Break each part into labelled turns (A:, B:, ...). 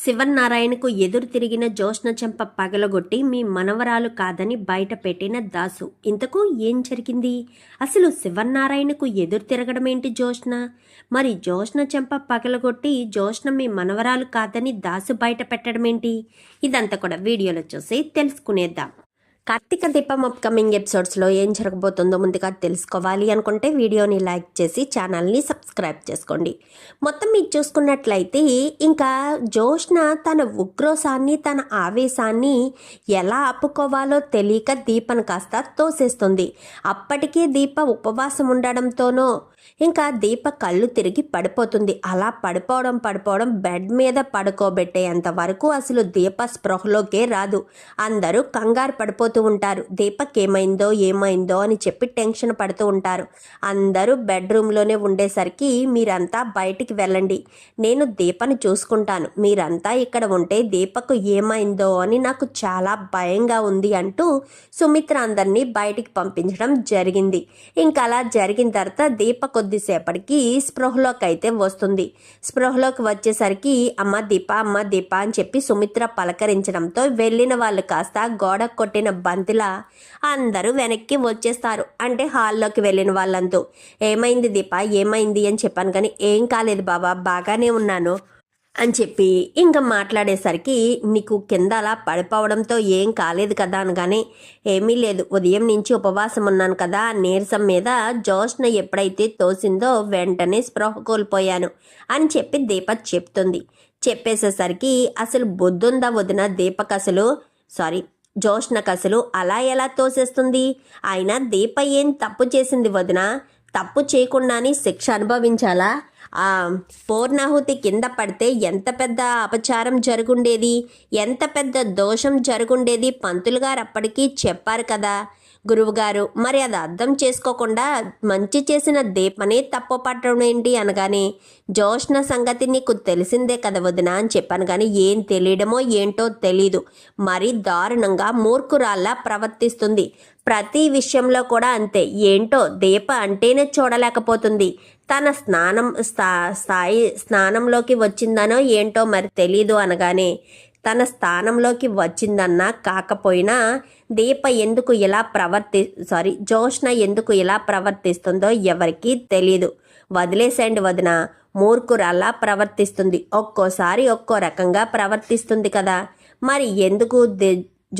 A: శివన్నారాయణకు ఎదురు తిరిగిన జోష్న చెంప పగలగొట్టి మీ మనవరాలు కాదని బయట పెట్టిన దాసు. ఇంతకు ఏం జరిగింది? అసలు శివన్నారాయణకు ఎదురు తిరగడం ఏంటి జోష్న మరి జోష్న చెంప పగలగొట్టి జ్యోష్ణ మీ మనవరాలు కాదని దాసు బయట పెట్టడం ఏంటి ఇదంతా కూడా వీడియోలో చూసి తెలుసుకునేద్దాం. కార్తీక దీపం అప్కమింగ్ ఎపిసోడ్స్లో ఏం జరగబోతుందో ముందుగా తెలుసుకోవాలి అనుకుంటే వీడియోని లైక్ చేసి ఛానల్ని సబ్స్క్రైబ్ చేసుకోండి. మొత్తం మీరు చూసుకున్నట్లయితే ఇంకా జోష్న తన ఉగ్రోసాన్ని తన ఆవేశాన్ని ఎలా ఆపుకోవాలో తెలియక దీపను కాస్త తోసేస్తుంది. అప్పటికే దీప ఉపవాసం ఉండడంతోనో ఇంకా దీప కళ్ళు తిరిగి పడిపోతుంది. అలా పడిపోవడం పడిపోవడం బెడ్ మీద పడుకోబెట్టేంత వరకు అసలు దీప స్పృహలోకే రాదు. అందరూ కంగారు పడిపోతూ ఉంటారు. దీపక్ ఏమైందో ఏమైందో అని చెప్పి టెన్షన్ పడుతూ ఉంటారు. అందరూ బెడ్రూమ్లోనే ఉండేసరికి మీరంతా బయటికి వెళ్ళండి. నేను దీపని చూసుకుంటాను. మీరంతా ఇక్కడ ఉంటే దీపకు ఏమైందో అని నాకు చాలా భయంగా ఉంది అంటూ సుమిత్ర అందరినీ బయటికి పంపించడం జరిగింది. ఇంకా అలా జరిగిన తర్వాత దీప కొద్దిసేపటికి స్పృహలోకి అయితే వస్తుంది. స్పృహలోకి వచ్చేసరికి అమ్మ దీప అమ్మ దీప అని చెప్పి సుమిత్ర పలకరించడంతో వెళ్ళిన వాళ్ళు కాస్త గోడ కొట్టిన బంతిలా అందరూ వెనక్కి వచ్చేస్తారు. అంటే హాల్లోకి వెళ్ళిన వాళ్ళంతా ఏమైంది దీప? ఏమైంది? అని చెప్పాను కానీ ఏం కాలేదు బాబా బాగానే ఉన్నాను. అని చెప్పి ఇంకా మాట్లాడేసరికి నీకు కింద అలా పడిపోవడంతో ఏం కాలేదు కదా అనగానే ఏమీ లేదు ఉదయం నుంచి ఉపవాసం ఉన్నాను కదా నీరసం మీద జోష్న ఎప్పుడైతే తోసిందో వెంటనే స్పృహ కోల్పోయాను అని చెప్పి దీపక్ చెప్తుంది. చెప్పేసేసరికి అసలు బొద్దుందా వదిన దీపక్ అసలు? సారీ జోష్నకు అసలు అలా ఎలా తోసేస్తుంది? అయినా దీప ఏం తప్పు చేసింది వదిన? తప్పు చేయకుండానే శిక్ష అనుభవించాలా? పూర్ణాహుతి కింద పడితే ఎంత పెద్ద అపచారం జరుగుండేది? ఎంత పెద్ద దోషం జరుగుండేది? పంతులు గారు అప్పటికీ చెప్పారు కదా. గురువుగారు మరి అది అర్థం చేసుకోకుండా మంచి చేసిన దీపనే తప్పు పట్టడం ఏంటి అనగానే జోష్ణ సంగతి నీకు తెలిసిందే కదా వదిన అని చెప్పాను కానీ ఏం తెలియడమో ఏంటో తెలీదు. మరి దారుణంగా మూర్ఖురాల్లా ప్రవర్తిస్తుంది. ప్రతి విషయంలో కూడా అంతే. ఏంటో దీప అంటేనే చూడలేకపోతుంది. తన స్నానం స్థా స్థాయి స్నానంలోకి వచ్చిందనో ఏంటో మరి తెలీదు అనగానే తన స్థానంలోకి వచ్చిందన్నా కాకపోయినా దీప ఎందుకు ఇలా ప్రవర్తి సారీ జోష్ణ ఎందుకు ఇలా ప్రవర్తిస్తుందో ఎవరికీ తెలియదు వదిలేసండి వదిన మూర్ఖురల్లా ప్రవర్తిస్తుంది. ఒక్కోసారి ఒక్కో రకంగా ప్రవర్తిస్తుంది కదా. మరి ఎందుకు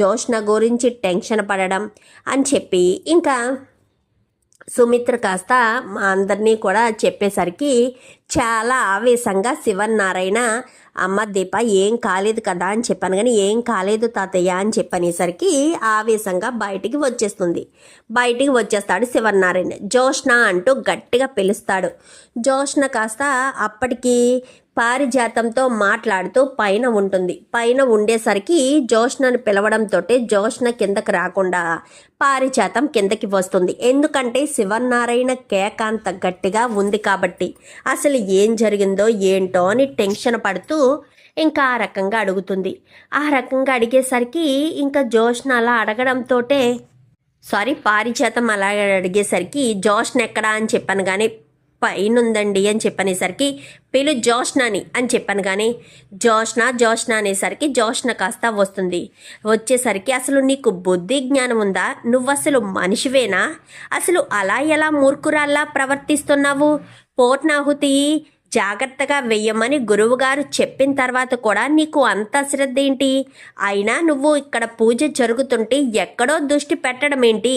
A: జోష్ణ గురించి టెన్షన్ పడడం అని చెప్పి ఇంకా సుమిత్ర కాస్త మా అందరినీ కూడా చెప్పేసరికి చాలా ఆవేశంగా శివన్నారాయణ అమ్మ దీప ఏం కాలేదు కదా అని చెప్పాను. కానీ ఏం కాలేదు తాతయ్య అని చెప్పనేసరికి ఆవేశంగా బయటికి వచ్చేస్తుంది. బయటికి వచ్చేస్తాడు శివన్నారాయణ. జోష్ణ అంటూ గట్టిగా పిలుస్తాడు. జోష్ణ కాస్త అప్పటికి పారిజాతంతో మాట్లాడుతూ పైన ఉంటుంది. పైన ఉండేసరికి జోష్నను పిలవడంతో జోష్న కిందకి రాకుండా పారిజాతం కిందకి వస్తుంది. ఎందుకంటే శివనారాయణ కేక అంత గట్టిగా ఉంది కాబట్టి అసలు ఏం జరిగిందో ఏంటో అని టెన్షన్ పడుతూ ఇంకా ఆ రకంగా అడుగుతుంది. ఆ రకంగా అడిగేసరికి ఇంకా జోష్న అలా అడగడంతోటే సారీ పారిజాతం అలా అడిగేసరికి జోష్న ఎక్కడా? అని చెప్పాను కానీ పైనుందండి అని చెప్పనేసరికి పిలు జోష్నాని అని చెప్పాను కానీ జోష్నా జోష్నా అనేసరికి జోష్న కాస్త వస్తుంది. వచ్చేసరికి అసలు నీకు బుద్ధి జ్ఞానం ఉందా? నువ్వు అసలు మనిషివేనా? అసలు అలా ఎలా మూర్ఖురాల్లా ప్రవర్తిస్తున్నావు? పూర్ణాహుతి జాగ్రత్తగా వెయ్యమని గురువుగారు చెప్పిన తర్వాత కూడా నీకు అంత శ్రద్ధ ఏంటి? అయినా నువ్వు ఇక్కడ పూజ జరుగుతుంటే ఎక్కడో దృష్టి పెట్టడం ఏంటి?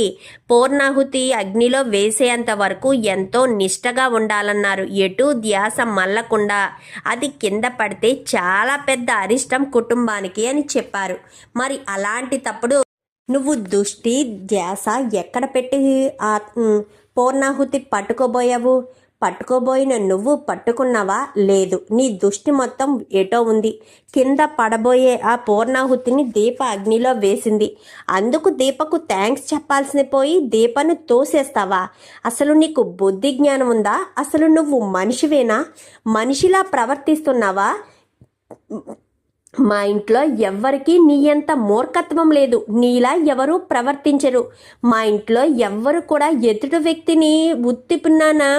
A: పూర్ణాహుతి అగ్నిలో వేసేంత వరకు ఎంతో నిష్టగా ఉండాలన్నారు. ఎటు ధ్యాస మల్లకుండా. అది కింద పడితే చాలా పెద్ద అరిష్టం కుటుంబానికి అని చెప్పారు. మరి అలాంటి తప్పుడు నువ్వు దృష్టి ధ్యాస ఎక్కడ పెట్టి? ఆ పూర్ణాహుతి పట్టుకోబోయావు. పట్టుకోబోయిన నువ్వు పట్టుకున్నావా? లేదు. నీ దృష్టి మొత్తం ఎటో ఉంది. కింద పడబోయే ఆ పూర్ణాహుతిని దీప అగ్నిలో వేసింది. అందుకు దీపకు థ్యాంక్స్ చెప్పాల్సిన పోయి దీపను తోసేస్తావా? అసలు నీకు బుద్ధి జ్ఞానం ఉందా? అసలు నువ్వు మనిషివేనా? మనిషిలా ప్రవర్తిస్తున్నావా? మా ఇంట్లో ఎవ్వరికీ నీ అంత మూర్ఖత్వం లేదు. నీలా ఎవరూ ప్రవర్తించరు. మా ఇంట్లో ఎవ్వరు కూడా ఎదుటి వ్యక్తిని ఉత్తిపున్నానా?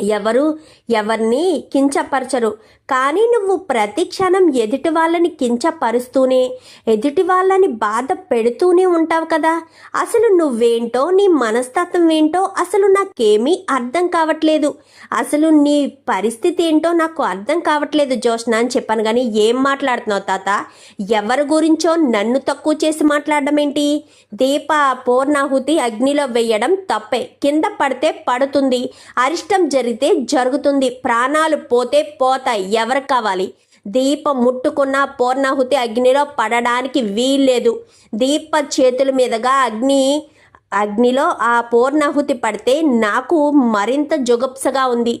A: ఎవరు ఎవరిని కించపరచరు. కానీ నువ్వు ప్రతి క్షణం ఎదుటి వాళ్ళని కించపరుస్తూనే ఎదుటి వాళ్ళని బాధ పెడుతూనే ఉంటావు కదా. అసలు నువ్వేంటో నీ మనస్తత్వం ఏంటో అసలు నాకేమీ అర్థం కావట్లేదు. అసలు నీ పరిస్థితి ఏంటో నాకు అర్థం కావట్లేదు జోష్న అని చెప్పాను కానీ ఏం మాట్లాడుతున్నావు తాత? ఎవరి గురించో నన్ను తక్కువ చేసి మాట్లాడడం ఏంటి? దీప పూర్ణాహుతి అగ్నిలో వేయడం తప్పే. కింద పడితే పడుతుంది. అరిష్టం జరిగితే జరుగుతుంది. ప్రాణాలు పోతే పోతాయి. ఎవరికి కావాలి? దీపం ముట్టుకున్న పూర్ణాహుతి అగ్నిలో పడడానికి వీల్లేదు. దీప చేతుల మీదుగా అగ్ని అగ్నిలో ఆ పూర్ణాహుతి పడితే నాకు మరింత జుగప్సగా ఉంది.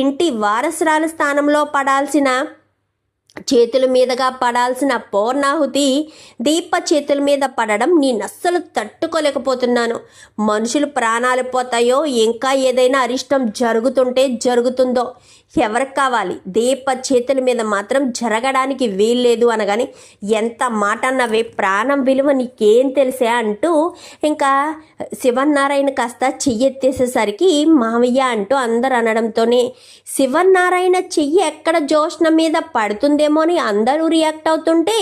A: ఇంటి వారసురాల స్థానంలో పడాల్సిన చేతుల మీదుగా పడాల్సిన పూర్ణాహుతి దీప చేతుల మీద పడడం నేను అస్సలు తట్టుకోలేకపోతున్నాను. మనుషులు ప్రాణాలు పోతాయో ఇంకా ఏదైనా అరిష్టం జరుగుతుంటే జరుగుతుందో ఎవరికి కావాలి? దీప చేతుల మీద మాత్రం జరగడానికి వీల్లేదు అనగాని ఎంత మాట అన్నవే? ప్రాణం విలువ నీకేం తెలిసే అంటూ ఇంకా శివనారాయణ కాస్త చెయ్యెత్తేసేసరికి మావయ్య అంటూ అందరు అనడంతోనే శివనారాయణ చెయ్యి ఎక్కడ జోష్ణ మీద పడుతుందేమో అని అందరూ రియాక్ట్ అవుతుంటే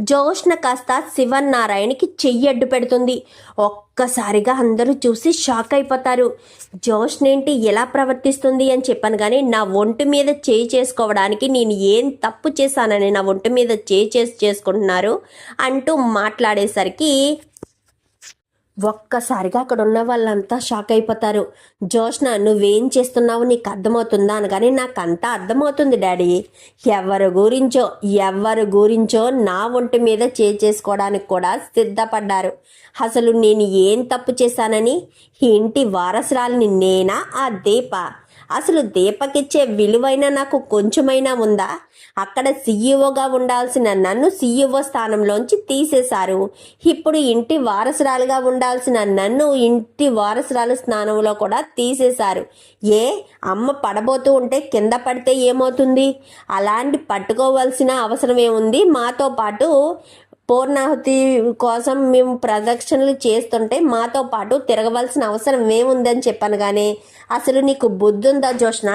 A: జోష్ణ కాస్త శివనారాయణకి చెయ్యి అడ్డు పెడుతుంది. ఒక్కసారిగా అందరూ చూసి షాక్ అయిపోతారు. జోష్నేంటి ఎలా ప్రవర్తిస్తుంది అని చెప్పాను కానీ నా ఒంటి మీద చేయి చేసుకోవడానికి నేను ఏం తప్పు చేశానని నా ఒంటి మీద చేయి చేసి చేసుకుంటున్నారు అంటూ మాట్లాడేసరికి ఒక్కసారిగా అక్కడ ఉన్న వాళ్ళంతా షాక్ అయిపోతారు. జోష్న నువ్వేం చేస్తున్నావు? నీకు అర్థమవుతుందా అనగానే నాకంతా అర్థమవుతుంది డాడీ. ఎవరి గురించో ఎవరి గురించో నా ఒంటి మీద చేసుకోవడానికి కూడా సిద్ధపడ్డారు. అసలు నేను ఏం తప్పు చేశానని? ఇంటి వారసురాలిని నేనా? ఆ దీప? అసలు దీపకిచ్చే విలువైన నాకు కొంచెమైనా ఉందా? అక్కడ సీఈఓగా ఉండాల్సిన నన్ను సీఈఓ స్థానంలోంచి తీసేశారు. ఇప్పుడు ఇంటి వారసురాలుగా ఉండాల్సిన నన్ను ఇంటి వారసురాలు స్థానంలో కూడా తీసేశారు. ఏ? అమ్మ పడబోతూ ఉంటే కింద పడితే ఏమవుతుంది? అలాంటి పట్టుకోవాల్సిన అవసరం ఏముంది మాతో పాటు పూర్ణాహుతి కోసం మేము ప్రదక్షిణలు చేస్తుంటే మాతో పాటు తిరగవలసిన అవసరం ఏముందని చెప్పాను కానీ అసలు నీకు బుద్ధి ఉందా జోష్న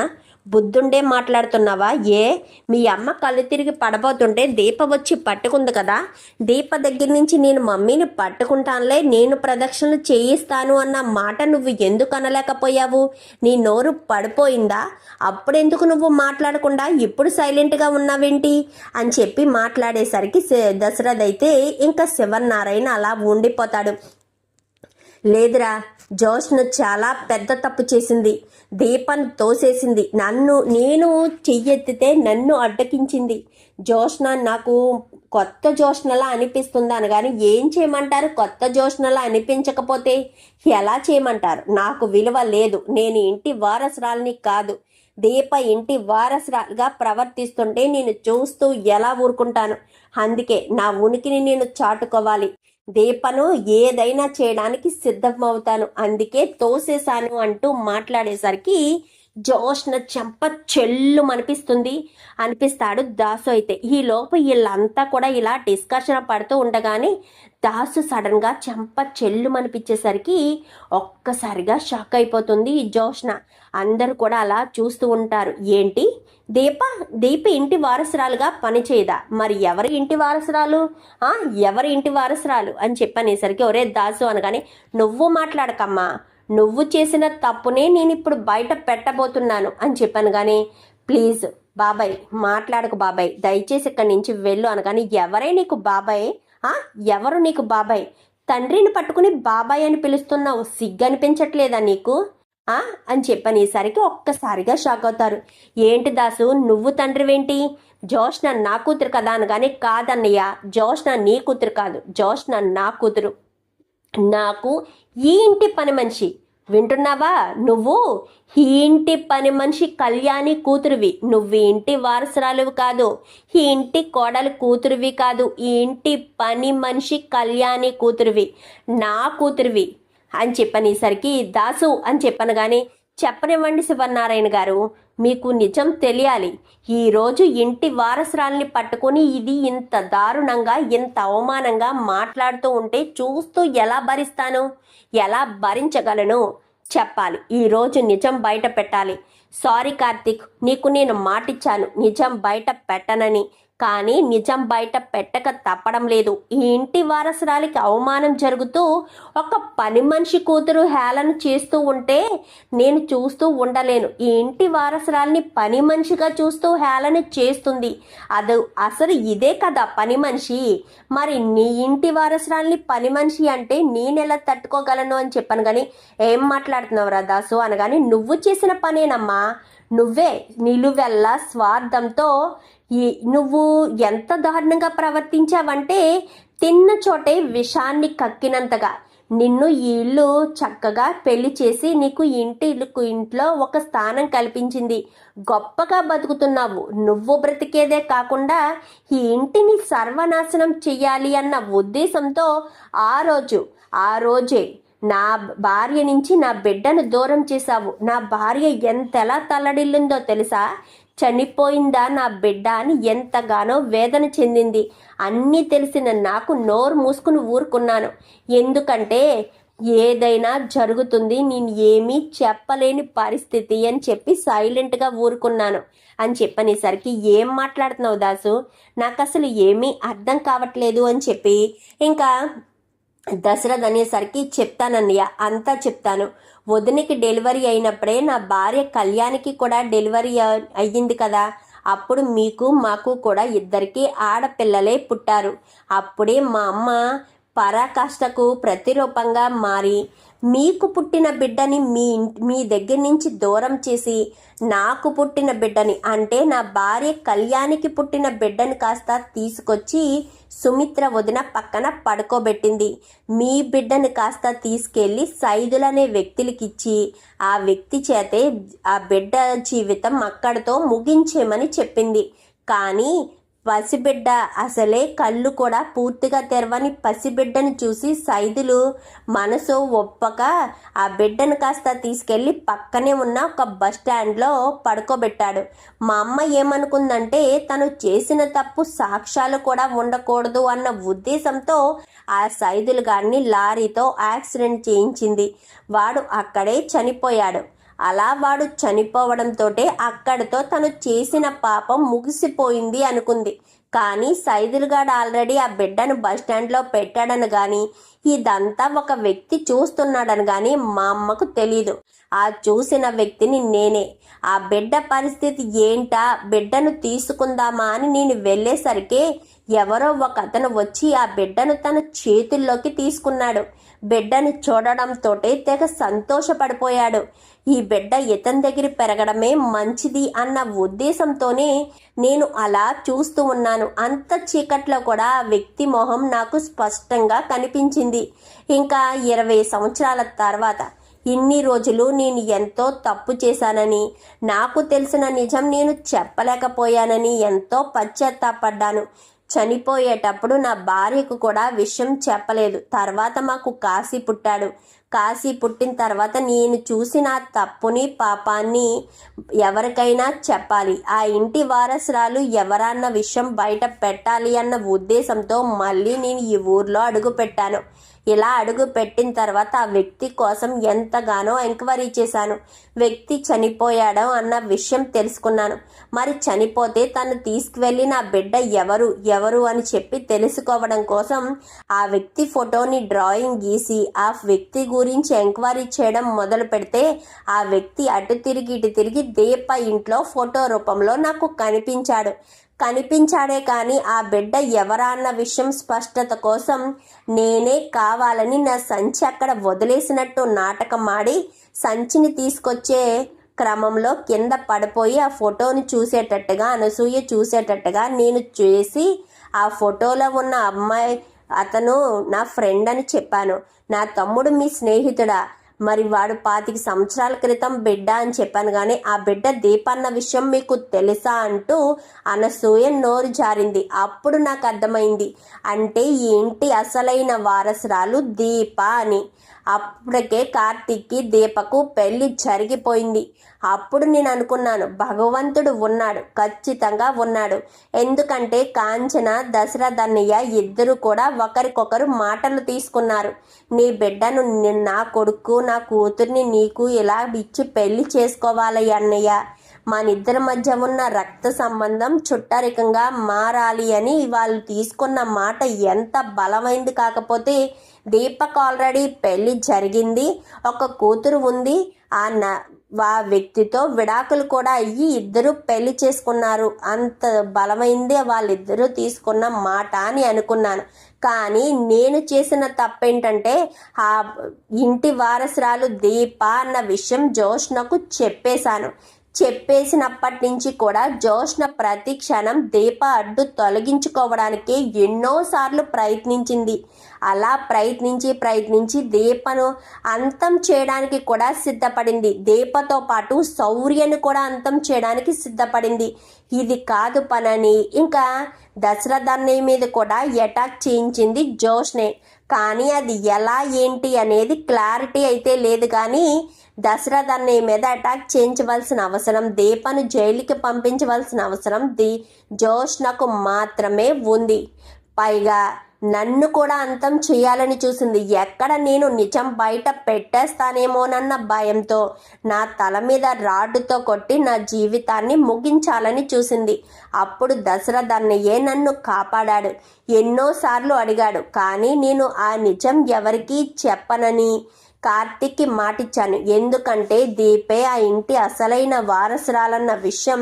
A: బుద్ధుండే మాట్లాడుతున్నావా? ఏ? మీ అమ్మ కళ్ళు తిరిగి పడబోతుంటే దీప వచ్చి పట్టుకుంది కదా? దీప దగ్గర నుంచి నేను మమ్మీని పట్టుకుంటానులే నేను ప్రదక్షిణలు చేయిస్తాను అన్న మాట నువ్వు ఎందుకు అనలేకపోయావు? నీ నోరు పడిపోయిందా? అప్పుడెందుకు నువ్వు మాట్లాడకుండా ఇప్పుడు సైలెంట్గా ఉన్నావేంటి? అని చెప్పి మాట్లాడేసరికి శ- దశరథ్ అయితే ఇంకా శివన్నారాయణ అలా ఉండిపోతాడు. లేదురా జోష్న చాలా పెద్ద తప్పు చేసింది. దీపాన్ని తోసేసింది. నన్ను నేను చెయ్యెత్తితే నన్ను అడ్డకించింది. జోష్న నాకు కొత్త జోష్నలా అనిపిస్తుంది అనగాని ఏం చేయమంటారు? కొత్త జోష్నలా అనిపించకపోతే ఎలా చేయమంటారు? నాకు విలువ లేదు. నేను ఇంటి వారసురాలని కాదు. దీప ఇంటి వారసురాలుగా ప్రవర్తిస్తుంటే నేను చూస్తూ ఎలా ఊరుకుంటాను? అందుకే నా ఉనికిని నేను చాటుకోవాలి. దీపను ఏదైనా చేయడానికి సిద్ధమవుతాను. అందుకే తోసేశాను అంటూ మాట్లాడేసరికి జోష్న చెంప చెల్లు అనిపిస్తుంది అనిపిస్తాడు దాసు అయితే. ఈ లోపు వీళ్ళంతా కూడా ఇలా డిస్కషన్ పడుతూ ఉండగానే దాసు సడన్గా చెంప చెల్లు అనిపించేసరికి ఒక్కసారిగా షాక్ అయిపోతుంది జోష్న. అందరూ కూడా అలా చూస్తూ ఉంటారు. ఏంటి? దీప దీప ఇంటి వారసురాలుగా పనిచేయదా? మరి ఎవరి ఇంటి వారసురాలు? ఎవరి ఇంటి వారసురాలు? అని చెప్పనేసరికి ఒరే దాసు అనగానే నువ్వు మాట్లాడకమ్మా. నువ్వు చేసిన తప్పునే నేను ఇప్పుడు బయట పెట్టబోతున్నాను అని చెప్పాను కానీ ప్లీజ్ బాబాయ్ మాట్లాడకు బాబాయ్. దయచేసి ఇక్కడి నుంచి వెళ్ళు అనగాని ఎవరే నీకు బాబాయ్? ఆ? ఎవరు నీకు బాబాయ్? తండ్రిని పట్టుకుని బాబాయ్ అని పిలుస్తున్నావు సిగ్గు అనిపించట్లేదా నీకు? ఆ? అని చెప్పనేసరికి ఒక్కసారిగా షాక్ అవుతారు. ఏంటి దాసు నువ్వు తండ్రివేంటి? జోష్న నా కూతురు కదా అనగానే కాదన్నయ్య జోష్న నీ కూతురు కాదు జోష్న నా కూతురు. నాకు ఈ ఇంటి పని మనిషి వింటున్నావా? నువ్వు ఈ ఇంటి పని మనిషి కళ్యాణి కూతురువి. నువ్వు ఈ ఇంటి వారసురాలువి కాదు. ఈ ఇంటి కోడలు కూతురువి కాదు. ఈ ఇంటి పని మనిషి కళ్యాణి కూతురువి. నా కూతురువి. అని చెప్పనేసరికి దాసు అని చెప్పను కానీ చెప్పనివ్వండి శివనారాయణ గారు. మీకు నిజం తెలియాలి. ఈరోజు ఇంటి వారసురాల్ని పట్టుకొని ఇది ఇంత దారుణంగా ఇంత అవమానంగా మాట్లాడుతూ ఉంటే చూస్తూ ఎలా భరిస్తాను? ఎలా భరించగలను? చెప్పాలి. ఈరోజు నిజం బయట పెట్టాలి. సారీ కార్తీక్ నీకు నేను మాటిచ్చాను. నిజం బయట పెట్టనని. కానీ నిజం బయట పెట్టక తప్పడం లేదు. ఈ ఇంటి వారసురాలికి అవమానం జరుగుతూ ఒక పని మనిషి కూతురు హేళన చేస్తూ ఉంటే నేను చూస్తూ ఉండలేను. ఈ ఇంటి వారసురాలిని పని మనిషిగా చూస్తూ హేళన చేస్తుంది. అది అసలు ఇదే కదా పని మనిషి. మరి నీ ఇంటి వారసురాలిని పని మనిషి అంటే నేనెలా తట్టుకోగలను అని చెప్పాను కానీ ఏం మాట్లాడుతున్నావు రా దాసు అనగానే నువ్వు చేసిన పనేనమ్మా. నువ్వే నిలువెల్ల స్వార్థంతో నువ్వు ఎంత దారుణంగా ప్రవర్తించావంటే తిన్న చోటే విషాన్ని కక్కినంతగా. నిన్ను ఈ ఇల్లు చక్కగా పెళ్ళి చేసి నీకు ఇంటి ఇంట్లో ఒక స్థానం కల్పించింది. గొప్పగా బతుకుతున్నావు. నువ్వు బ్రతికేదే కాకుండా ఈ ఇంటిని సర్వనాశనం చెయ్యాలి అన్న ఉద్దేశంతో ఆ రోజు ఆ రోజే నా భార్య నుంచి నా బిడ్డను దూరం చేశావు. నా భార్య ఎంతలా తల్లడిల్లిందో తెలుసా? చనిపోయిందా నా బిడ్డ అని ఎంతగానో వేదన చెందింది. అన్నీ తెలిసిన నాకు నోరు మూసుకుని ఊరుకున్నాను. ఎందుకంటే ఏదైనా జరుగుతుంది నేను ఏమీ చెప్పలేని పరిస్థితి అని చెప్పి సైలెంట్గా ఊరుకున్నాను. అని చెప్పనేసరికి ఏం మాట్లాడుతున్నావు దాసు? నాకు అసలు ఏమీ అర్థం కావట్లేదు అని చెప్పి ఇంకా దశరథ్ అనేసరికి చెప్తానన్నయ్య అంతా చెప్తాను. వదినికి డెలివరీ అయినప్పుడే నా భార్య కళ్యాణికి కూడా డెలివరీ అయ్యింది కదా. అప్పుడు మీకు మాకు కూడా ఇద్దరికి ఆడపిల్లలే పుట్టారు. అప్పుడే మా అమ్మ పరాకాష్ఠకు ప్రతిరూపంగా మారి మీకు పుట్టిన బిడ్డని మీ మీ దగ్గర నుంచి దూరం చేసి నాకు పుట్టిన బిడ్డని అంటే నా భార్య కళ్యాణికి పుట్టిన బిడ్డని కాస్త తీసుకొచ్చి సుమిత్ర వదిన పక్కన పడుకోబెట్టింది. మీ బిడ్డని కాస్త తీసుకెళ్ళి సైదులనే వ్యక్తులకిచ్చి ఆ వ్యక్తి చేతే ఆ బిడ్డ జీవితం అక్కడితో ముగించేమని చెప్పింది. కానీ పసిబిడ్డ అసలే కళ్ళు కూడా పూర్తిగా తెరవని పసిబిడ్డను చూసి సైదులు మనసు ఒప్పక ఆ బిడ్డను కాస్త తీసుకెళ్ళి పక్కనే ఉన్న ఒక బస్ స్టాండ్లో పడుకోబెట్టాడు. మా అమ్మ ఏమనుకుందంటే తను చేసిన తప్పు సాక్ష్యాలు కూడా ఉండకూడదు అన్న ఉద్దేశంతో ఆ సైదులు గారిని లారీతో యాక్సిడెంట్ చేయించింది. వాడు అక్కడే చనిపోయాడు. అలా వాడు చనిపోవడంతో అక్కడితో తను చేసిన పాపం ముగిసిపోయింది అనుకుంది. కానీ సైదులుగాడు ఆల్రెడీ ఆ బిడ్డను బస్టాండ్లో పెట్టాడని కానీ ఇదంతా ఒక వ్యక్తి చూస్తున్నాడని కానీ మా అమ్మకు తెలీదు. ఆ చూసిన వ్యక్తిని నేనే. ఆ బిడ్డ పరిస్థితి ఏంటా? బిడ్డను తీసుకుందామా అని నేను వెళ్ళేసరికి ఎవరో ఒక అతను వచ్చి ఆ బిడ్డను తన చేతుల్లోకి తీసుకున్నాడు. బిడ్డని చూడడంతో తెగ సంతోషపడిపోయాడు. ఈ బిడ్డ ఇతని దగ్గర పెరగడమే మంచిది అన్న ఉద్దేశంతోనే నేను అలా చూస్తూ ఉన్నాను. అంత చీకట్లో కూడా ఆ వ్యక్తి మొహం నాకు స్పష్టంగా కనిపించింది. ఇంకా ఇరవై సంవత్సరాల తర్వాత ఇన్ని రోజులు నేను ఎంతో తప్పు చేశానని నాకు తెలిసిన నిజం నేను చెప్పలేకపోయానని ఎంతో పశ్చాత్తాపడ్డాను. చనిపోయేటప్పుడు నా భార్యకు కూడా విషయం చెప్పలేదు. తర్వాత మాకు కాశీ పుట్టాడు. కాశీ పుట్టిన తర్వాత నేను చూసిన తప్పుని పాపాన్ని ఎవరికైనా చెప్పాలి. ఆ ఇంటి వారసురాలు ఎవరన్న విషయం బయట పెట్టాలి అన్న ఉద్దేశంతో మళ్ళీ నేను ఈ ఊర్లో అడుగుపెట్టాను. ఇలా అడుగు పెట్టిన తర్వాత ఆ వ్యక్తి కోసం ఎంతగానో ఎంక్వైరీ చేశాను. వ్యక్తి చనిపోయాడో అన్న విషయం తెలుసుకున్నాను. మరి చనిపోతే తను తీసుకువెళ్ళి నా బిడ్డ ఎవరు ఎవరు అని చెప్పి తెలుసుకోవడం కోసం ఆ వ్యక్తి ఫోటోని డ్రాయింగ్ గీసి ఆ వ్యక్తి గురించి ఎంక్వైరీ చేయడం మొదలు పెడితే ఆ వ్యక్తి అటు తిరిగి ఇటు తిరిగి దీప ఇంట్లో ఫోటో రూపంలో నాకు కనిపించాడు. కనిపించాడే కానీ ఆ బిడ్డ ఎవరా అన్న విషయం స్పష్టత కోసం నేనే కావాలని నా సంచి అక్కడ వదిలేసినట్టు నాటకం ఆడి సంచిని తీసుకొచ్చే క్రమంలో కింద పడిపోయి ఆ ఫోటోని చూసేటట్టుగా అనసూయ చూసేటట్టుగా నేను చేసి ఆ ఫోటోలో ఉన్న అమ్మాయి అతను నా ఫ్రెండ్ అని చెప్పాను. నా తమ్ముడు మీ స్నేహితుడా? మరి వాడు పాతిక సంవత్సరాల క్రితం బిడ్డ అని చెప్పాను కానీ ఆ బిడ్డ దీపన్న విషయం మీకు తెలుసా అంటూ అనసూయ నోరు జారింది. అప్పుడు నాకు అర్థమైంది. అంటే ఏంటి ఇంటి అసలైన వారసురాలు దీప అని. అప్పటికే కార్తీక్కి దీపకు పెళ్ళి జరిగిపోయింది. అప్పుడు నేను అనుకున్నాను భగవంతుడు ఉన్నాడు ఖచ్చితంగా ఉన్నాడు. ఎందుకంటే కాంచన దశరథ అన్నయ్య ఇద్దరు కూడా ఒకరికొకరు మాటలు తీసుకున్నారు. నీ బిడ్డను నా కొడుకు నా కూతుర్ని నీకు ఇలా ఇచ్చి పెళ్ళి చేసుకోవాలి అన్నయ్య. మనిద్దరి మధ్య ఉన్న రక్త సంబంధం చుట్టరికంగా మారాలి అని వాళ్ళు తీసుకున్న మాట ఎంత బలమైంది కాకపోతే దీపక్ ఆల్రెడీ పెళ్ళి జరిగింది ఒక కూతురు ఉంది ఆ న ఆ వ్యక్తితో విడాకులు కూడా అయ్యి ఇద్దరు పెళ్ళి చేసుకున్నారు. అంత బలమైంది వాళ్ళిద్దరూ తీసుకున్న మాట అని అనుకున్నాను. కానీ నేను చేసిన తప్పేంటంటే ఆ ఇంటి వారసురాలు దీప అన్న విషయం జోష్నకు చెప్పేశాను. చెప్పేసినప్పటి నుంచి కూడా జోష్న ప్రతి క్షణం దీప అడ్డు తొలగించుకోవడానికి ఎన్నోసార్లు ప్రయత్నించింది. అలా ప్రయత్నించి ప్రయత్నించి దీపను అంతం చేయడానికి కూడా సిద్ధపడింది. దీపతో పాటు శౌర్యను కూడా అంతం చేయడానికి సిద్ధపడింది. ఇది కాదు పనని. ఇంకా దశరథ అన్నయ్య మీద కూడా అటాక్ చేయించింది జోష్నే. కానీ అది ఎలా ఏంటి అనేది క్లారిటీ అయితే లేదు కానీ దసరా అన్నయ్య మీద అటాక్ చేయించవలసిన అవసరం దీపను జైలుకి పంపించవలసిన అవసరం ది జోష్నకు మాత్రమే ఉంది. పైగా నన్ను కూడా అంతం చేయాలని చూసింది. ఎక్కడ నేను నిజం బయట పెట్టేస్తానేమోనన్న భయంతో నా తల మీద రాడ్డుతో కొట్టి నా జీవితాన్ని ముగించాలని చూసింది. అప్పుడు దశరథ అన్నయ్యే నన్ను కాపాడాడు. ఎన్నోసార్లు అడిగాడు. కానీ నేను ఆ నిజం ఎవరికీ చెప్పనని కార్తిక్కి మాటిచ్చాను. ఎందుకంటే దీపే ఆ ఇంటి అసలైన వారసురాలన్న విషయం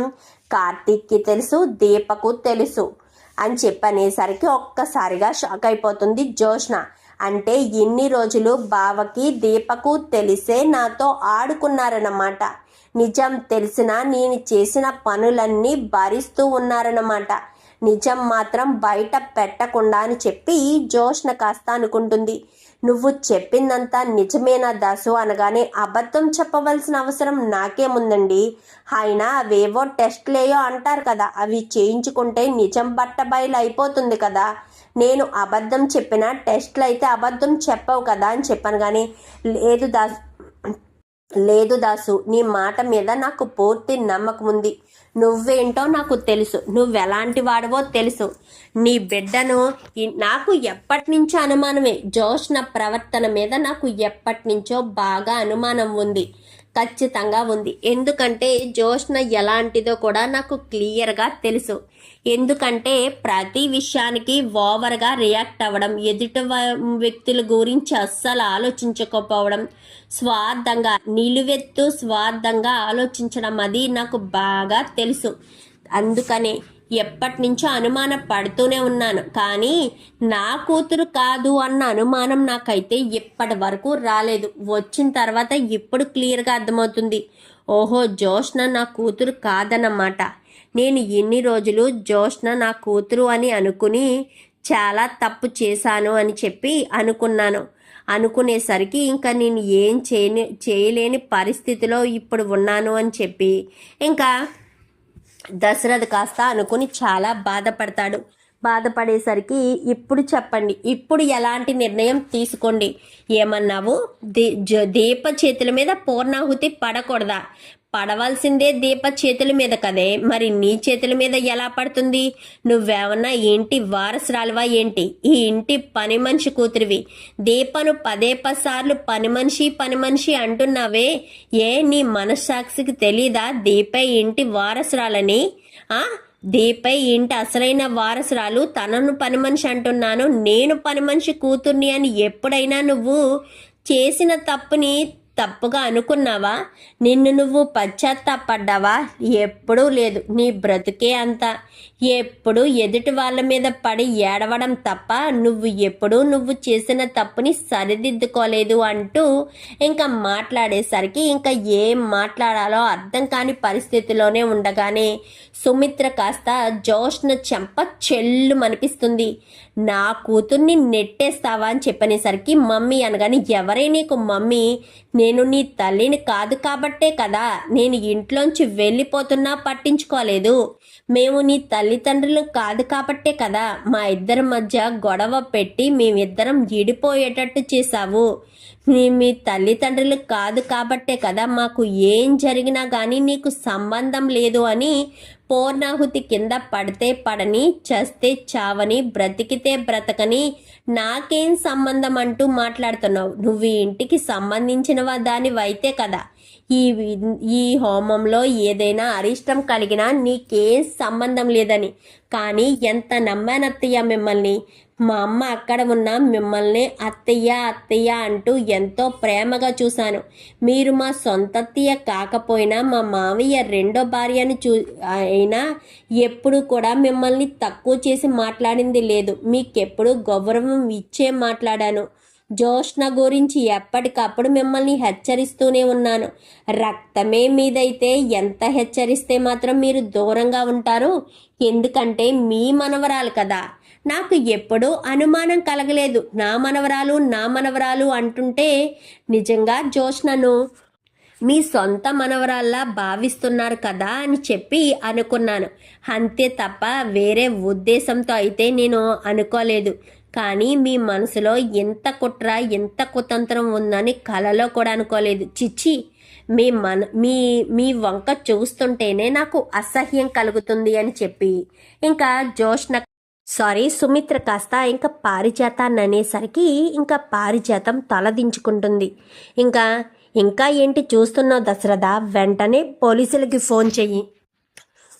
A: కార్తిక్కి తెలుసు దీపకు తెలుసు అని చెప్పనేసరికి ఒక్కసారిగా షాక్ అయిపోతుంది జోష్న అంటే ఇన్ని రోజులు బావకి దీపకు తెలిసే నాతో ఆడుకున్నారన్నమాట. నిజం తెలిసినా నేను చేసిన పనులన్నీ భరిస్తూ ఉన్నారన్నమాట. నిజం మాత్రం బయట పెట్టకుండా అని చెప్పి జోష్న కాస్త అనుకుంటుంది. నువ్వు చెప్పిందంతా నిజమేనా దాసు అనగానే అబద్ధం చెప్పవలసిన అవసరం నాకేముందండి ఆయన అవేవో టెస్ట్లేయో అంటారు కదా అవి చేయించుకుంటే నిజం బట్ట బయలు అయిపోతుంది కదా. నేను అబద్ధం చెప్పిన టెస్ట్లు అయితే అబద్ధం చెప్పవు కదా అని చెప్పాను కానీ లేదు దాసు లేదు దాసు నీ మాట మీద నాకు పూర్తి నమ్మకం ఉంది నువ్వేంటో నాకు తెలుసు. నువ్వెలాంటి వాడవో తెలుసు. నీ బిడ్డను నాకు ఎప్పటి నుంచో అనుమానమే. జోష్న ప్రవర్తన మీద నాకు ఎప్పటి నుంచో బాగా అనుమానం ఉంది. ఖచ్చితంగా ఉంది. ఎందుకంటే జోష్న ఎలాంటిదో కూడా నాకు క్లియర్గా తెలుసు. ఎందుకంటే ప్రతి విషయానికి ఓవర్గా రియాక్ట్ అవ్వడం ఎదుటి వ- వ్యక్తుల గురించి అస్సలు ఆలోచించకపోవడం స్వార్థంగా నిలువెత్తు స్వార్థంగా ఆలోచించడం అది నాకు బాగా తెలుసు. అందుకనే ఎప్పటి నుంచో అనుమానం పడుతూనే ఉన్నాను. కానీ నా కూతురు కాదు అన్న అనుమానం నాకైతే ఇప్పటి వరకు రాలేదు. వచ్చిన తర్వాత ఇప్పుడు క్లియర్గా అర్థమవుతుంది. ఓహో జోష్న నా కూతురు కాదన్నమాట. నేను ఎన్ని రోజులు జోష్న నా కూతురు అని అనుకుని చాలా తప్పు చేశాను అని చెప్పి అనుకున్నాను. అనుకునేసరికి ఇంకా నేను ఏం చేయని చేయలేని పరిస్థితిలో ఇప్పుడు ఉన్నాను అని చెప్పి ఇంకా దశరథ్ కాస్త అనుకుని చాలా బాధపడతాడు. బాధపడేసరికి ఇప్పుడు చెప్పండి ఇప్పుడు ఎలాంటి నిర్ణయం తీసుకోండి? ఏమన్నావు? దీ జ- దీప చేతుల మీద పూర్ణాహుతి పడకూడదా? పడవలసిందే దీప చేతుల మీద కదే. మరి నీ చేతుల మీద ఎలా పడుతుంది? నువ్వేమన్నా ఏంటి వారసురాలువా ఏంటి? ఈ ఇంటి పని మనిషి కూతురివి. దీపను పదే పసార్లు పని మనిషి పని మనిషి అంటున్నావే. ఏ నీ మనస్సాక్షికి తెలీదా? దీపే ఇంటి వారసురాలని? ఆ? దీపై ఇంటి అసలైన వారసురాలు. తనను పని మనిషి అంటున్నాను. నేను పని మనిషి కూతుర్ని అని ఎప్పుడైనా నువ్వు చేసిన తప్పుని తప్పుగా అనుకున్నావా? నిన్ను నువ్వు పశ్చాత్తాపడ్డావా? ఎప్పుడూ లేదు. నీ బ్రతుకే అంత. ఎప్పుడు ఎదుటి వాళ్ళ మీద పడి ఏడవడం తప్ప నువ్వు ఎప్పుడూ నువ్వు చేసిన తప్పుని సరిదిద్దుకోలేదు అంటూ ఇంకా మాట్లాడేసరికి ఇంకా ఏం మాట్లాడాలో అర్థం కాని పరిస్థితిలోనే ఉండగానే సుమిత్ర కాస్త జోష్ను చెంప చెల్లు అనిపిస్తుంది నా కూతుర్ని నెట్టేస్తావా అని చెప్పనేసరికి మమ్మీ అనగానే ఎవరే నీకు మమ్మీ? నేను నీ తల్లిని కాదు కాబట్టే కదా. నేను ఇంట్లోంచి వెళ్ళిపోతున్నా పట్టించుకోలేదు. మేము నీ తల్లిదండ్రులు కాదు కాబట్టే కదా. మా ఇద్దరి మధ్య గొడవ పెట్టి మేమిద్దరం విడిపోయేటట్టు చేశావు. నీ మీ తల్లిదండ్రులు కాదు కాబట్టే కదా. మాకు ఏం జరిగినా కానీ నీకు సంబంధం లేదు అని పూర్ణాహుతి కింద పడితే పడని చస్తే చావని బ్రతికితే బ్రతకని నాకేం సంబంధం అంటూ మాట్లాడుతున్నావు? నువ్వు ఈ ఇంటికి సంబంధించిన దానివైతే కదా. ఈ ఈ హోమంలో ఏదైనా అరిష్టం కలిగినా నీకేం సంబంధం లేదని. కానీ ఎంత నమ్మానత్తయ్య మిమ్మల్ని? మా అమ్మ అక్కడ ఉన్న మిమ్మల్ని అత్తయ్య అత్తయ్య అంటూ ఎంతో ప్రేమగా చూశాను. మీరు మా సొంతత్తయ్య కాకపోయినా మా మావయ్య రెండో భార్యను చూ అయినా ఎప్పుడు కూడా మిమ్మల్ని తక్కువ చేసి మాట్లాడింది లేదు. మీకెప్పుడు గౌరవం ఇచ్చే మాట్లాడాను. జోష్ణ గురించి ఎప్పటికప్పుడు మిమ్మల్ని హెచ్చరిస్తూనే ఉన్నాను. రక్తమే మీదైతే ఎంత హెచ్చరిస్తే మాత్రం మీరు దూరంగా ఉంటారు? ఎందుకంటే మీ మనవరాలు కదా. నాకు ఎప్పుడూ అనుమానం కలగలేదు. నా మనవరాలు నా మనవరాలు అంటుంటే నిజంగా జోష్నను. మీ సొంత మనవరాల్లా భావిస్తున్నారు కదా అని చెప్పి అనుకున్నాను. అంతే తప్ప వేరే ఉద్దేశంతో అయితే నేను అనుకోలేదు. కానీ మీ మనసులో ఎంత కుట్ర ఎంత కుతంత్రం ఉందని కలలో కూడా అనుకోలేదు. చిచ్చి మీ మన మీ మీ వంక చూస్తుంటేనే నాకు అసహ్యం కలుగుతుంది అని చెప్పి. ఇంకా జోష్న సారీ సుమిత్ర కాస్త ఇంకా పారిజాతాన్ని అనేసరికి ఇంకా పారిజాతం తలదించుకుంటుంది. ఇంకా ఇంకా ఏంటి చూస్తున్నావు దశరథ? వెంటనే పోలీసులకి ఫోన్ చెయ్యి.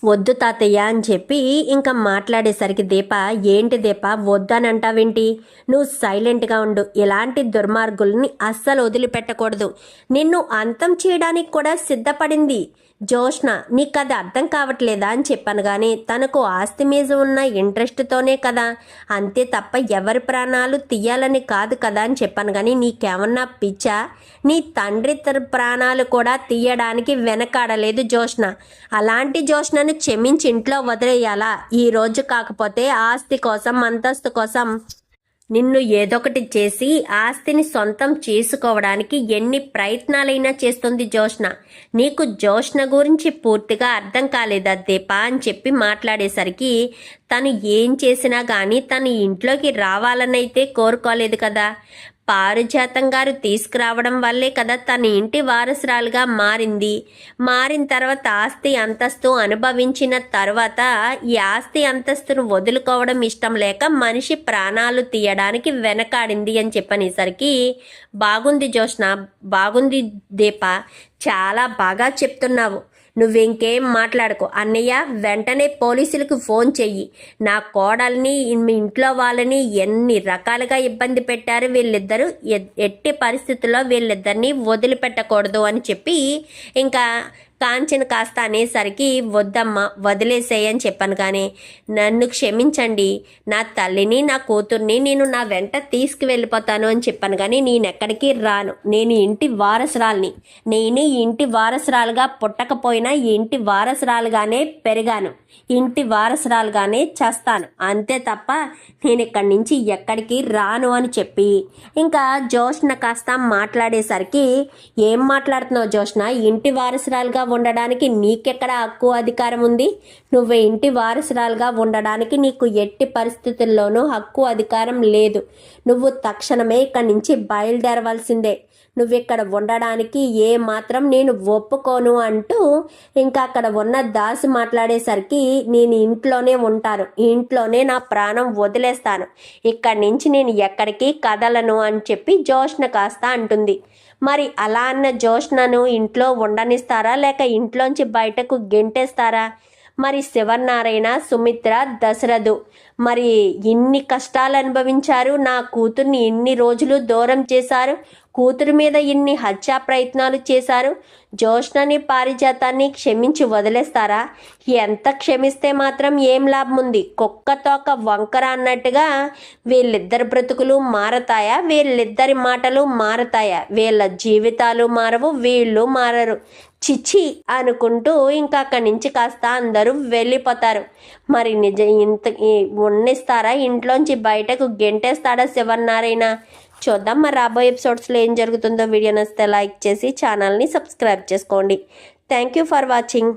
A: వద్దు తాతయ్య అని చెప్పి ఇంకా మాట్లాడేసరికి దీప ఏంటి దీప? వద్దనంటావేంటి? నువ్వు సైలెంట్గా ఉండు. ఇలాంటి దుర్మార్గుల్ని అస్సలు వదిలిపెట్టకూడదు. నిన్ను అంతం చేయడానికి కూడా సిద్ధపడింది జోష్న నీకు అది అర్థం కావట్లేదా? అని చెప్పాను కానీ తనకు ఆస్తి మీద ఉన్న ఇంట్రెస్ట్తోనే కదా. అంతే తప్ప ఎవరి ప్రాణాలు తీయాలని కాదు కదా అని చెప్పాను కానీ నీకేమన్నా పిచ్చా? నీ తండ్రి ప్రాణాలు కూడా తీయడానికి వెనకాడలేదు జోష్న అలాంటి జోష్నను క్షమించి ఇంట్లో వదిలేయాలా? ఈ రోజు కాకపోతే ఆస్తి కోసం అంతస్తు కోసం నిన్ను ఏదొకటి చేసి ఆస్తిని సొంతం చేసుకోవడానికి ఎన్ని ప్రయత్నాలైనా చేస్తుంది జోష్ణ నీకు జోష్ణ గురించి పూర్తిగా అర్థం కాలేదా దీప అని చెప్పి మాట్లాడేసరికి తను ఏం చేసినా కానీ తను ఇంట్లోకి రావాలనైతే కోరుకోలేదు కదా. పారిజాతం గారు తీసుకురావడం వల్లే కదా తన ఇంటి వారసురాలుగా మారింది. మారిన తర్వాత ఆస్తి అంతస్తు అనుభవించిన తర్వాత ఈ ఆస్తి అంతస్తును వదులుకోవడం ఇష్టం లేక మనిషి ప్రాణాలు తీయడానికి వెనకాడింది అని చెప్పనేసరికి బాగుంది జోష్న బాగుంది దీప చాలా బాగా చెప్తున్నావు. నువ్వింకేం మాట్లాడుకో? అన్నయ్య వెంటనే పోలీసులకు ఫోన్ చెయ్యి. నా కోడల్ని మీ ఇంట్లో వాళ్ళని ఎన్ని రకాలుగా ఇబ్బంది పెట్టారు వీళ్ళిద్దరూ? ఎ- ఎట్టి పరిస్థితుల్లో వీళ్ళిద్దరిని వదిలిపెట్టకూడదు అని చెప్పి ఇంకా కాంచన కాస్త అనేసరికి వద్దమ్మా వదిలేసేయని చెప్పాను కానీ నన్ను క్షమించండి. నా తల్లిని నా కూతుర్ని నేను నా వెంట తీసుకువెళ్ళిపోతాను అని చెప్పాను కానీ నేను ఎక్కడికి రాను. నేను ఇంటి వారసురాల్ని. నేను ఇంటి వారసురాలుగా పుట్టకపోయినా ఇంటి వారసురాలుగానే పెరిగాను. ఇంటి వారసురాలుగానే చేస్తాను. అంతే తప్ప నేను ఇక్కడి నుంచి ఎక్కడికి రాను అని చెప్పి. ఇంకా జోష్న కాస్త మాట్లాడేసరికి ఏం మాట్లాడుతున్నావు జోష్న? ఇంటి వారసురాలుగా ఉండడానికి నీకెక్కడ హక్కు అధికారం ఉంది? నువ్వు ఇంటి వారసురాలుగా ఉండడానికి నీకు ఎట్టి పరిస్థితుల్లోనూ హక్కు అధికారం లేదు. నువ్వు తక్షణమే ఇక్కడి నుంచి బయలుదేరవలసిందే. నువ్వు ఇక్కడ ఉండడానికి ఏ మాత్రం నేను ఒప్పుకోను అంటూ ఇంకా అక్కడ ఉన్న దాసు మాట్లాడేసరికి నేను ఇంట్లోనే ఉంటాను. ఇంట్లోనే నా ప్రాణం వదిలేస్తాను. ఇక్కడి నుంచి నేను ఎక్కడికి కదలను అని చెప్పి జోష్న కాస్త అంటుంది. మరి అలా అన్న జోష్నను ఇంట్లో ఉండనిస్తారా? లేక ఇంట్లోంచి బయటకు గెంటేస్తారా? మరి శివనారాయణ సుమిత్ర దశరథు మరి ఇన్ని కష్టాలు అనుభవించారు నా కూతుర్ని ఇన్ని రోజులు దూరం చేశారు కూతురు మీద ఇన్ని హత్యా ప్రయత్నాలు చేశారు జోష్నని పారిజాతాన్ని క్షమించి వదిలేస్తారా? ఎంత క్షమిస్తే మాత్రం ఏం లాభం ఉంది? కుక్క తోక వంకర అన్నట్టుగా వీళ్ళిద్దరి బ్రతుకులు మారతాయా? వీళ్ళిద్దరి మాటలు మారతాయా? వీళ్ళ జీవితాలు మారవు వీళ్ళు మారరు. చిచ్చి అనుకుంటూ ఇంకా అక్కడి నుంచి కాస్త అందరూ వెళ్ళిపోతారు. మరి నిజ ఇంత ఉన్నిస్తారా ఇంట్లోంచి బయటకు గెంటేస్తాడా శివన్నారాయణ? చూద్దాం మరి రాబోయే ఎపిసోడ్స్లో ఏం జరుగుతుందో. వీడియో నచ్చితే లైక్ చేసి ఛానల్ని సబ్స్క్రైబ్ చేసుకోండి. Thank you for watching.